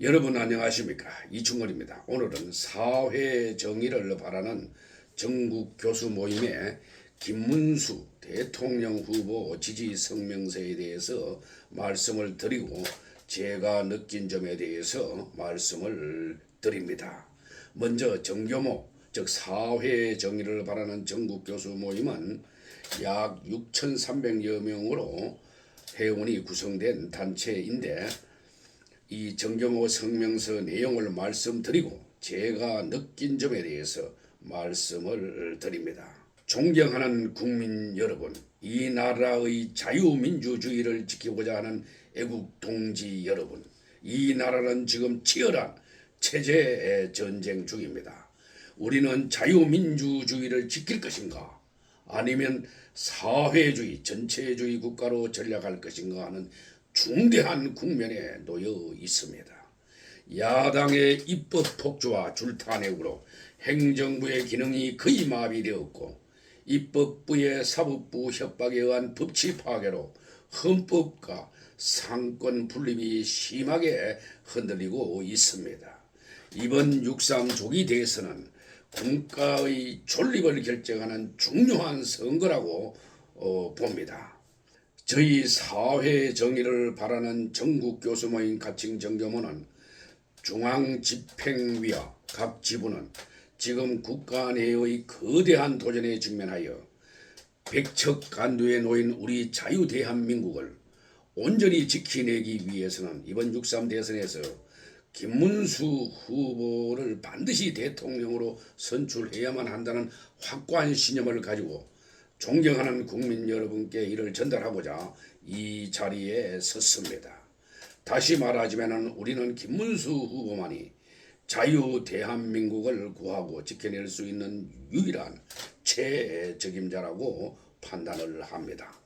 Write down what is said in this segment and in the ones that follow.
여러분 안녕하십니까 이충원입니다. 오늘은 사회 정의를 바라는 전국 교수 모임의 김문수 대통령 후보 지지 성명서에 대해서 말씀을 드리고 제가 느낀 점에 대해서 말씀을 드립니다. 먼저 정교모 즉 사회 정의를 바라는 전국 교수 모임은 약 6,300여 명으로 회원이 구성된 단체인데 이 정경호 성명서 내용을 말씀드리고 제가 느낀 점에 대해서 말씀을 드립니다. 존경하는 국민 여러분, 이 나라의 자유민주주의를 지키고자 하는 애국 동지 여러분, 이 나라는 지금 치열한 체제 전쟁 중입니다. 우리는 자유민주주의를 지킬 것인가? 아니면 사회주의, 전체주의 국가로 전략할 것인가 하는 중대한 국면에 놓여 있습니다. 야당의 입법 폭주와 줄타내으로 행정부의 기능이 거의 마비되었고 입법부의 사법부 협박에 의한 법치 파괴로 헌법과 상권 분립이 심하게 흔들리고 있습니다. 이번 6.3 조기 대선은 국가의 존립을 결정하는 중요한 선거라고 어, 봅니다. 저희 사회 정의를 바라는 전국 교수 모임 가칭 정교모는 중앙 집행위와 각 지부는 지금 국가 내의 거대한 도전에 직면하여 백척 간두에 놓인 우리 자유 대한민국을 온전히 지키내기 위해서는 이번 6.3 대선에서 김문수 후보를 반드시 대통령으로 선출해야만 한다는 확고한 신념을 가지고 존경하는 국민 여러분께 이를 전달하고자 이 자리에 섰습니다. 다시 말하자면 우리는 김문수 후보만이 자유 대한민국을 구하고 지켜낼 수 있는 유일한 최적임자라고 판단을 합니다.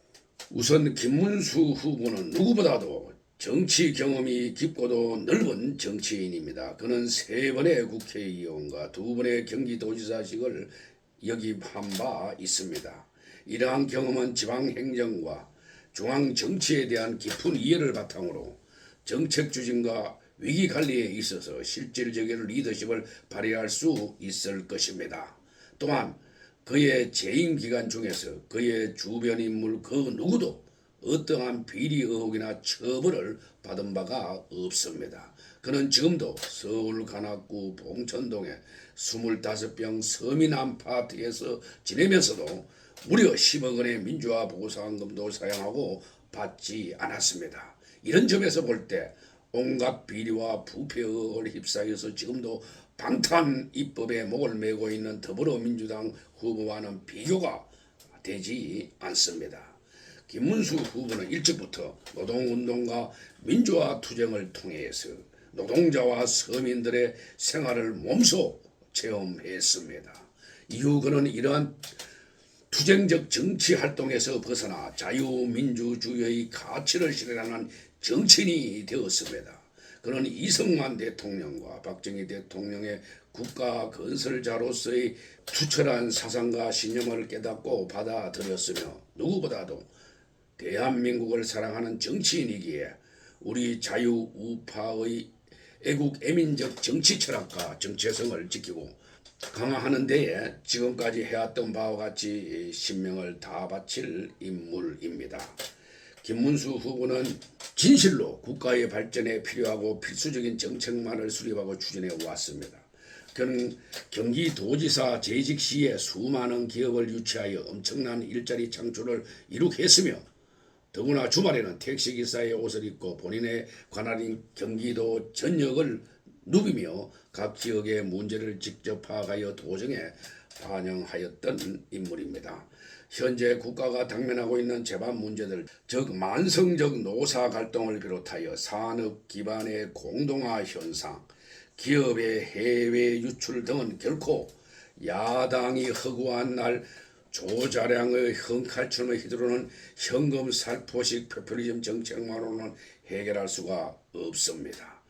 우선 김문수 후보는 누구보다도 정치 경험이 깊고도 넓은 정치인입니다. 그는 세 번의 국회의원과 두 번의 경기도지사직을 역임한 바 있습니다. 이러한 경험은 지방행정과 중앙정치에 대한 깊은 이해를 바탕으로 정책 추진과 위기 관리에 있어서 실질적인 리더십을 발휘할 수 있을 것입니다. 또한 그의 재임 기간 중에서 그의 주변 인물 그 누구도 어떠한 비리 의혹이나 처벌을 받은 바가 없습니다. 그는 지금도 서울 관악구 봉천동에 25병 서민 아파트에서 지내면서도 무려 10억 원의 민주화 보상금도 사용하고 받지 않았습니다. 이런 점에서 볼 때 온갖 비리와 부패 의혹을 휩싸여서 지금도 방탄 입법에 목을 메고 있는 더불어민주당 후보와는 비교가 되지 않습니다. 김문수 후보는 일찍부터 노동운동과 민주화 투쟁을 통해서 노동자와 서민들의 생활을 몸소 체험했습니다. 이후 그는 이러한 투쟁적 정치 활동에서 벗어나 자유민주주의의 가치를 실현하는 정치인이 되었습니다. 그는 이승만 대통령과 박정희 대통령의 국가 건설자로서의 투철한 사상과 신념을 깨닫고 받아들였으며 누구보다도 대한민국을 사랑하는 정치인이기에 우리 자유 우파의 애국 애민적 정치 철학과 정체성을 지키고 강화하는 데에 지금까지 해왔던 바와 같이 신명을 다 바칠 인물입니다. 김문수 후보는 진실로 국가의 발전에 필요하고 필수적인 정책만을 수립하고 추진해 왔습니다. 그는 경기도지사 재직 시에 수많은 기업을 유치하여 엄청난 일자리 창출을 이룩했으며 더구나 주말에는 택시기사의 옷을 입고 본인의 관할인 경기도 전역을 누비며 각 지역의 문제를 직접 파악하여 도정에 반영하였던 인물입니다. 현재 국가가 당면하고 있는 재반 문제들, 즉 만성적 노사 갈등을 비롯하여 산업 기반의 공동화 현상, 기업의 해외 유출 등은 결코 야당이 허구한 날 조자량의 흥칼춤을 휘두르는 현금 살포식 포퓰리즘 정책만으로는 해결할 수가 없습니다.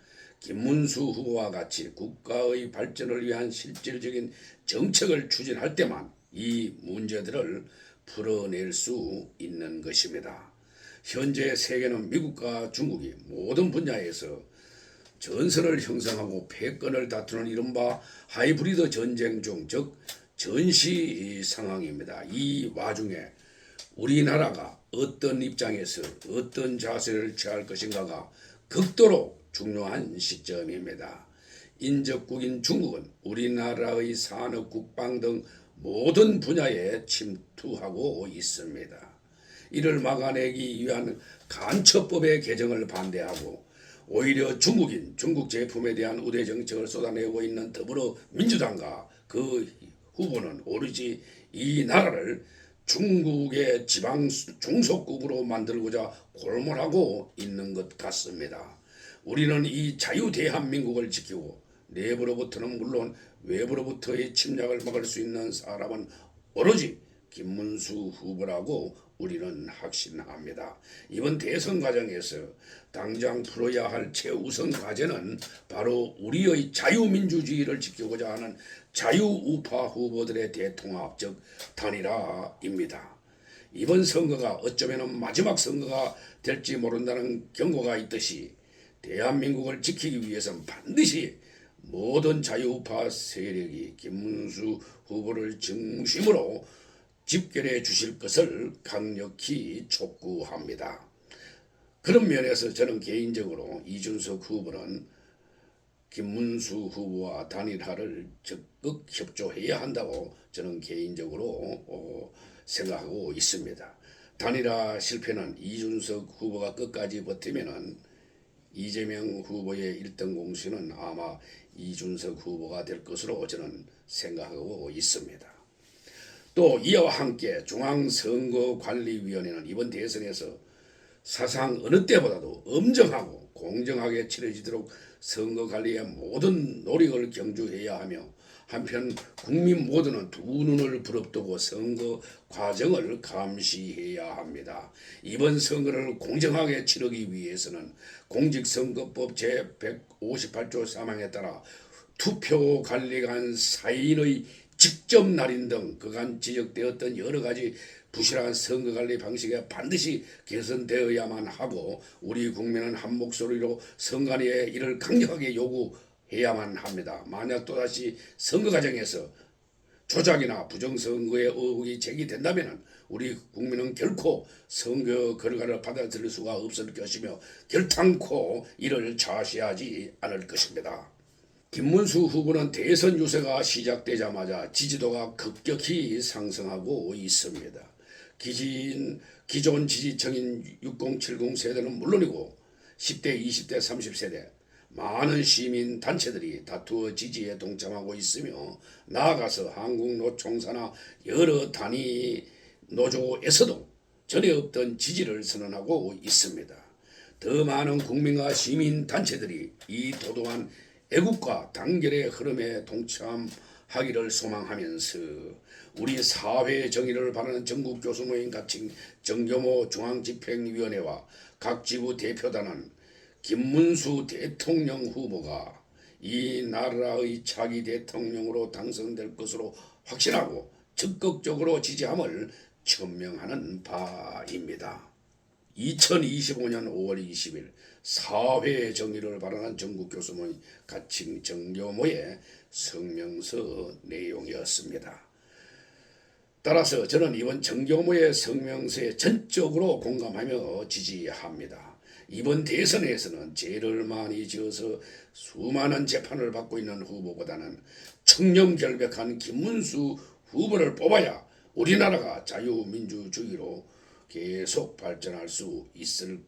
김문수 후보와 같이 국가의 발전을 위한 실질적인 정책을 추진할 때만 이 문제들을 풀어낼 수 있는 것입니다. 현재 세계는 미국과 중국이 모든 분야에서 전선을 형성하고 패권을 다투는 이른바 하이브리드 전쟁 중 즉 전시 상황입니다. 이 와중에 우리나라가 어떤 입장에서 어떤 자세를 취할 것인가가 극도로 중요한 시점입니다. 인접국인 중국은 우리나라의 산업, 국방 등 모든 분야에 침투하고 있습니다. 이를 막아내기 위한 간첩법의 개정을 반대하고 오히려 중국인, 중국 제품에 대한 우대 정책을 쏟아내고 있는 더불어민주당과 그 후보는 오로지 이 나라를 중국의 지방 중소국으로 만들고자 골몰하고 있는 것 같습니다. 우리는 이 자유 대한민국을 지키고 내부로부터는 물론 외부로부터의 침략을 막을 수 있는 사람은 오로지 김문수 후보라고 우리는 확신합니다. 이번 대선 과정에서 당장 풀어야 할 최우선 과제는 바로 우리의 자유민주주의를 지키고자 하는 자유우파 후보들의 대통합 즉 단일화입니다. 이번 선거가 어쩌면 마지막 선거가 될지 모른다는 경고가 있듯이 대한민국을 지키기 위해서는 반드시 모든 자유우파 세력이 김문수 후보를 중심으로 집결해 주실 것을 강력히 촉구합니다. 그런 면에서 저는 개인적으로 이준석 후보는 김문수 후보와 단일화를 적극 협조해야 한다고 저는 개인적으로 어, 생각하고 있습니다. 단일화 실패는 이준석 후보가 끝까지 버티면은 이재명 후보의 1등 공수는 아마 이준석 후보가 될 것으로 저는 생각하고 있습니다. 또 이와 함께 중앙선거관리위원회는 이번 대선에서 사상 어느 때보다도 엄정하고 공정하게 치러지도록 선거 관리에 모든 노력을 경주해야 하며 한편 국민 모두는 두 눈을 부릅뜨고 선거 과정을 감시해야 합니다. 이번 선거를 공정하게 치르기 위해서는 공직선거법 제158조 3항에 따라 투표 관리관 사인의 직접 날인 등 그간 지적되었던 여러 가지 부실한 선거관리 방식에 반드시 개선되어야만 하고 우리 국민은 한 목소리로 선관위에 이를 강력하게 요구 해야만 합니다. 만약 또다시 선거 과정에서 조작이나 부정선거의 의혹이 제기된다면 우리 국민은 결코 선거 결과를 받아들일 수가 없을 것이며 결탄코 이를 좌시하지 않을 것입니다. 김문수 후보는 대선 유세가 시작되자마자 지지도가 급격히 상승하고 있습니다. 기진, 기존 지지층인 6070 세대는 물론이고 10대, 20대, 30세대 많은 시민 단체들이 다투어 지지에 동참하고 있으며 나아가서 한국 노총사나 여러 단위 노조에서도 전에 없던 지지를 선언하고 있습니다. 더 많은 국민과 시민 단체들이 이 도도한 애국과 단결의 흐름에 동참하기를 소망하면서 우리 사회 정의를 바라는 전국 교수 모임 가칭 정교모 중앙집행위원회와 각 지부 대표단은 김문수 대통령 후보가 이 나라의 차기 대통령으로 당선될 것으로 확신하고 적극적으로 지지함을 천명하는 바입니다. 2025년 5월 20일 사회 정의를 바라는 전국 교수모임 가칭 정교모의 성명서 내용이었습니다. 따라서 저는 이번 정교모의 성명서에 전적으로 공감하며 지지합니다. 이번 대선에서는 죄를 많이 지어서 수많은 재판을 받고 있는 후보보다는 청렴결백한 김문수 후보를 뽑아야 우리나라가 자유민주주의로 계속 발전할 수 있을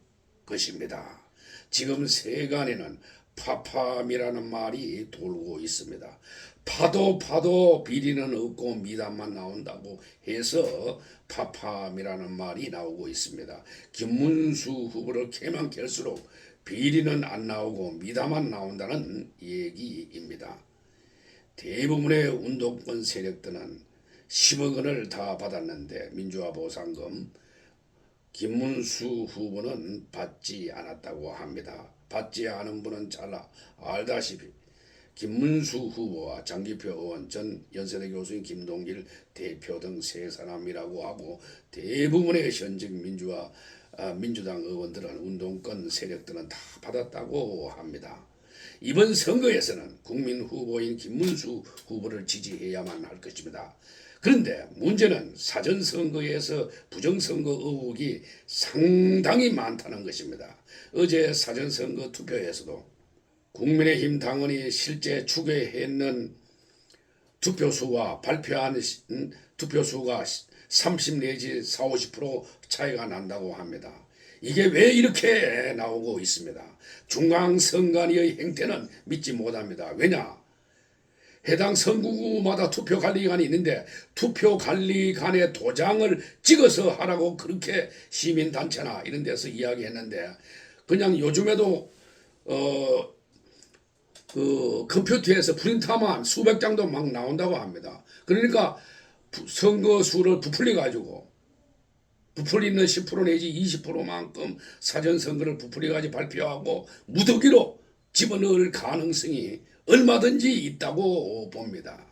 것입니다. 지금 세간에는 파팜이라는 말이 돌고 있습니다. 파도 파도 비리는 없고 미담만 나온다고 해서 파팜이라는 말이 나오고 있습니다. 김문수 후보를 캐면 캘수록 비리는 안 나오고 미담만 나온다는 얘기입니다. 대부분의 운동권 세력들은 10억 원을 다 받았는데 민주화 보상금 김문수 후보는 받지 않았다고 합니다. 받지 않은 분은 잘 알다시피 김문수 후보와 장기표 의원 전 연세대 교수인 김동길 대표 등 세 사람이라고 하고 대부분의 현직 민주화 아, 민주당 의원들은 운동권 세력들은 다 받았다고 합니다. 이번 선거에서는 국민 후보인 김문수 후보를 지지해야만 할 것입니다. 그런데 문제는 사전 선거에서 부정 선거 의혹이 상당히 많다는 것입니다. 어제 사전 선거 투표에서도 국민의힘 당원이 실제 추계했는 투표수와 발표한 시- 음, 투표수가 30 내지 4, 50% 차이가 난다고 합니다. 이게 왜 이렇게 나오고 있습니다. 중앙선관위의 행태는 믿지 못합니다. 왜냐? 해당 선구구마다 투표관리관이 있는데 투표관리관의 도장을 찍어서 하라고 그렇게 시민단체나 이런 데서 이야기했는데 그냥 요즘에도 어, 그 컴퓨터에서 프린터만 수백 장도 막 나온다고 합니다. 그러니까 부- 선거 수를 부풀려 가지고 부풀리는 10% 내지 20%만큼 사전 선거를 부풀려 가지고 발표하고 무더기로 집어넣을 가능성이 얼마든지 있다고 봅니다.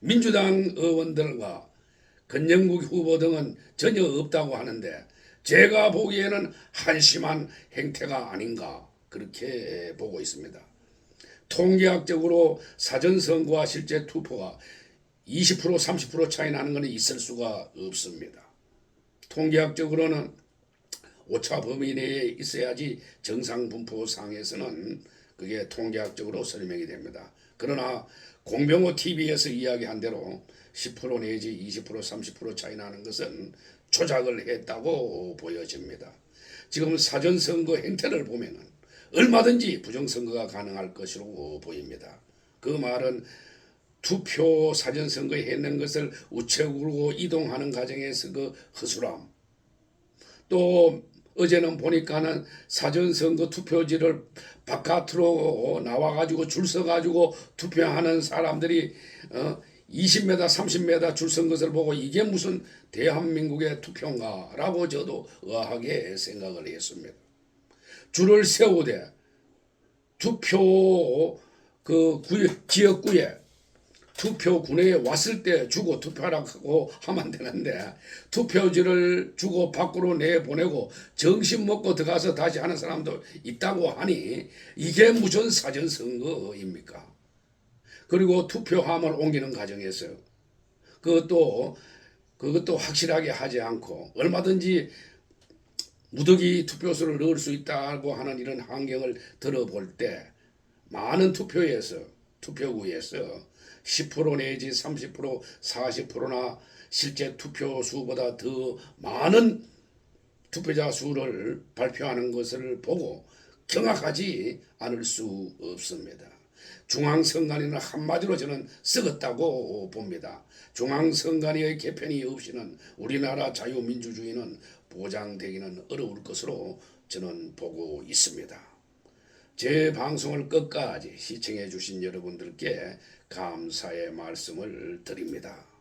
민주당 의원들과 건영국 후보 등은 전혀 없다고 하는데 제가 보기에는 한심한 행태가 아닌가 그렇게 보고 있습니다. 통계학적으로 사전 선거와 실제 투표가 20% 30% 차이 나는 것은 있을 수가 없습니다. 통계학적으로는 오차 범위 내에 있어야지 정상 분포 상에서는 그게 통계학적으로 설명이 됩니다. 그러나 공병호 TV에서 이야기한 대로 10% 내지 20% 30% 차이 나는 것은 조작을 했다고 보여집니다. 지금 사전 선거 행태를 보면은 얼마든지 부정 선거가 가능할 것으로 보입니다. 그 말은 투표 사전 선거에 했는 것을 우체국으로 이동하는 과정에서 그 허술함 또 어제는 보니까는 사전 선거 투표지를 바깥으로 나와 가지고 줄 서 가지고 투표하는 사람들이 어 20m 30m 줄 선 것을 보고 이게 무슨 대한민국의 투표인가라고 저도 의아하게 생각을 했습니다. 줄을 세우되 투표 그 구역, 지역구에 투표군에 왔을 때 주고 투표하라고 하면 되는데 투표지를 주고 밖으로 내보내고 정신 먹고 들어가서 다시 하는 사람도 있다고 하니 이게 무슨 사전 선거입니까? 그리고 투표함을 옮기는 과정에서 그것도 그것도 확실하게 하지 않고 얼마든지 무더기 투표수를 넣을 수 있다고 하는 이런 환경을 들어볼 때 많은 투표에서 투표구에서 10% 내지 30% 40%나 실제 투표 수보다 더 많은 투표자 수를 발표하는 것을 보고 경악하지 않을 수 없습니다. 중앙선관위는 한마디로 저는 썩었다고 봅니다. 중앙선관위의 개편이 없이는 우리나라 자유민주주의는 보장되기는 어려울 것으로 저는 보고 있습니다. 제 방송을 끝까지 시청해 주신 여러분들께 감사의 말씀을 드립니다.